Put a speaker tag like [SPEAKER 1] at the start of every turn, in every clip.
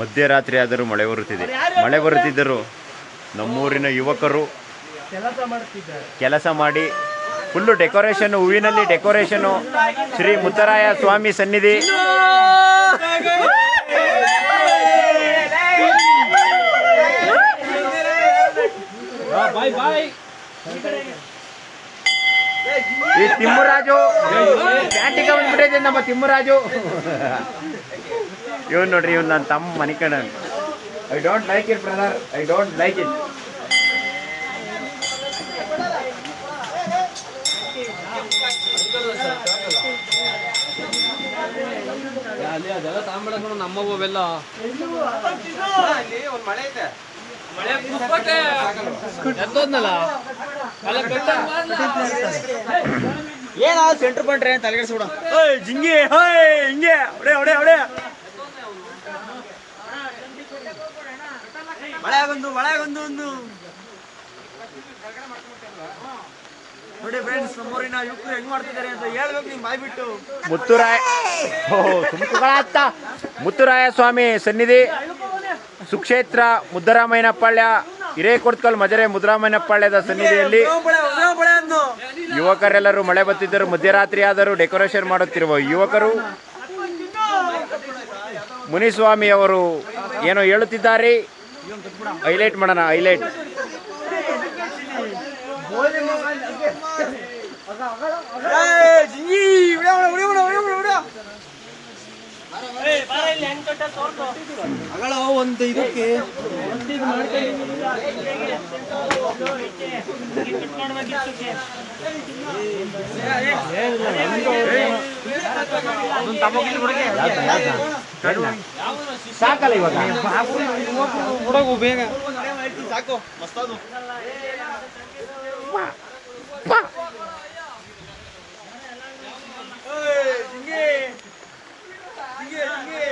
[SPEAKER 1] ಮಧ್ಯರಾತ್ರಿ ಆದರೂ ಮಳೆ ಬರುತ್ತಿದೆ. ಮಳೆ ಬರುತ್ತಿದ್ದರು ನಮ್ಮೂರಿನ ಯುವಕರು
[SPEAKER 2] ಕೆಲಸ
[SPEAKER 1] ಮಾಡಿ ಫುಲ್ಲು ಡೆಕೋರೇಷನ್ ಹೂವಿನಲ್ಲಿ ಡೆಕೋರೇಷನು ಶ್ರೀ ಮುತ್ತರಾಯ ಸ್ವಾಮಿ ಸನ್ನಿಧಿ. ಈ ತಿಮ್ಮರಾಜು ಬಂದ್ಬಿಟ್ಟಿದೆ ನಮ್ಮ ತಿಮ್ಮರಾಜು. ಇವನ್ ನೋಡ್ರಿ ಇವ್ ನನ್ನ ತಮ್ಮ ಮನೆ ಕಣ I don't like it brother I don't like it
[SPEAKER 2] ಅಲ್ಲಿ ಅದೆಲ್ಲ ಅವೆಲ್ಲ ಮಳೆ ಎದ್ದೋದ್ನಲ್ಲ ಅಲ್ಲ ಕಟ್ಟಂಗ್ ಮಾಡ್ಲಾ?
[SPEAKER 3] ಏನ ಸೆಂಟ್ರ್ ಬಂಟ್ರೆ ತಲೆಗೆಡ್ಸ್ಬಿಡ?
[SPEAKER 1] ಓಯ್ ಜಿಂಗಿ ಹೋಯ್ ಹಿಂಗೆ ಹೊಡೆ ಹೊಡೆ ಹೊಡೆ.
[SPEAKER 3] ಮಳೆ ಆಗೊಂದು ಮಳೆ ಆಗೊಂದು ಒಂದು. ನೋಡಿ ಫ್ರೆಂಡ್ಸ್ ನಮ್ಮೂರಿನ ಯುವಕರು ಹೆಂಗ್ ಮಾಡ್ತಿದ್ದಾರೆ ಅಂತ ಹೇಳ್ಬೇಕು ನಿಮ್ ಬಾಯ್ಬಿಟ್ಟು.
[SPEAKER 1] ಮುತ್ತುರಾಯ ಓಹೋ, ತುಮಕುಗಳತ್ತ. ಮುತ್ತುರಾಯ ಸ್ವಾಮಿ ಸನ್ನಿಧಿ. ಸುಕ್ಷೇತ್ರ ಮುದ್ದರಾಮಯ್ಯನಪಾಳ್ಯ ಹಿರೇಕೊಡ್ಕಲ್ ಮಜರೆ ಮುದ್ದರಾಮಯ್ಯನಪಾಳ್ಯದ ಸನ್ನಿಧಿಯಲ್ಲಿ ಯುವಕರೆಲ್ಲರೂ ಮಳೆ ಬತ್ತಿದ್ದರು ಮಧ್ಯರಾತ್ರಿ ಆದರೂ ಡೆಕೋರೇಷನ್ ಮಾಡುತ್ತಿರುವ ಯುವಕರು. ಮುನಿಸ್ವಾಮಿ ಅವರು ಏನೋ ಹೇಳುತ್ತಿದ್ದಾರೆ. ಹೈಲೈಟ್ ಮಾಡೋಣ ಹೈಲೈಟ್
[SPEAKER 3] ಒಂದು ಇದಕ್ಕೆ
[SPEAKER 1] ಸಾಕಲ್ಲ ಇವಾಗ
[SPEAKER 3] ಹುಡುಗು ಬೇಗ ಸಾಕು ಮಸ್ತಾದು ಏಯ್, ಜಿಂಗಿ ಜಿಂಗಿ ಜಿಂಗಿ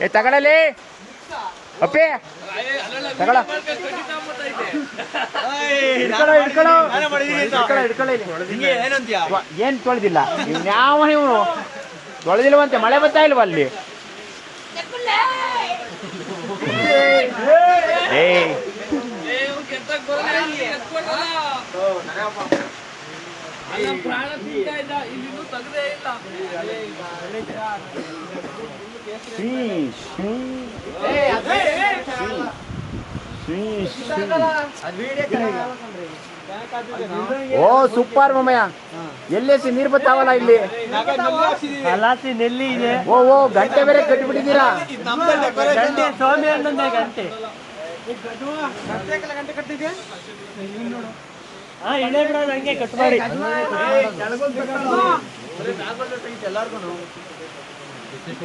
[SPEAKER 1] ಏ ತಗೊಳ್ಳಲಿ ಅಪ್ಪಿ. ತಗೊಳ. ಏನ್ ತೊಳೆದಿಲ್ಲ. ಯಾವ ನೀವು ತೊಳೆದಿಲ್ವಂತೆ ಮಳೆ ಬರ್ತಾ ಇಲ್ವಾ ಅಲ್ಲಿ? ಶ್ರೀ ಏ, ಓ ಸೂಪರ್ ಮಮ್ಮಯ್ಯ ಎಲ್ಲೇಸಿ ನೀರು ಬರ್ತಾವಲ್ಲ ಇಲ್ಲಿ?
[SPEAKER 2] ಹಲಾಸಿ ನೆಲ್ಲಿ ಇದೆ.
[SPEAKER 1] ಓ ಓ ಗಂಟೆ ಬೇರೆ ಕಟ್ಬಿಟ್ಟಿದ್ದೀರಾ?
[SPEAKER 2] ಗಂಟೆ ಸ್ವಾಮಿ ಗಂಟೆ
[SPEAKER 3] ಗಂಟೆ. ಕಟ್ಟಿದ್ಯಾ
[SPEAKER 2] ಹಾ ಇಳೆ ಬಿಡೋದು ಹಂಗೆ ಕಟ್ ಮಾಡಿ.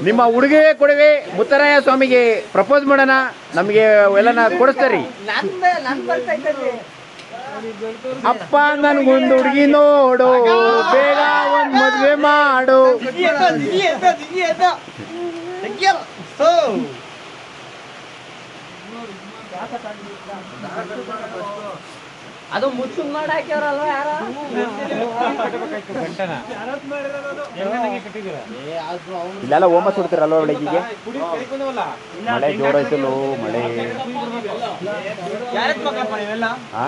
[SPEAKER 1] ನಿಮ್ಮ ಉಡುಗೆ ಕೊಡುವೆ ಮುತ್ತರಾಯ ಸ್ವಾಮಿಗೆ ಪ್ರಪೋಸ್ ಮಾಡೋಣ. ನಮಗೆ ಎಲ್ಲನ ಕೊಡಿಸ್ತಾರಿ. ಅಪ್ಪ ನನ್ಗೊಂದು ಹುಡುಗಿ ನೋಡು. ಬೇಗ ಒಂದ್ ಮದ್ವೆ ಮಾಡು.
[SPEAKER 2] ಅದು ಮುಚ್ಚು ಮಾಡಾಕ್ಯವ್ರಲ್ವ ಯಾರ?
[SPEAKER 1] ಇಲ್ಲೆಲ್ಲ ಓಮ ಸುಡ್ತಿರಲ್ವ ಬೆಳಗ್ಗಿಗೆ ಮಳೆ ಜೋರಾಯ್ತಲ್ಲ ಮಳೆ. ಹಾ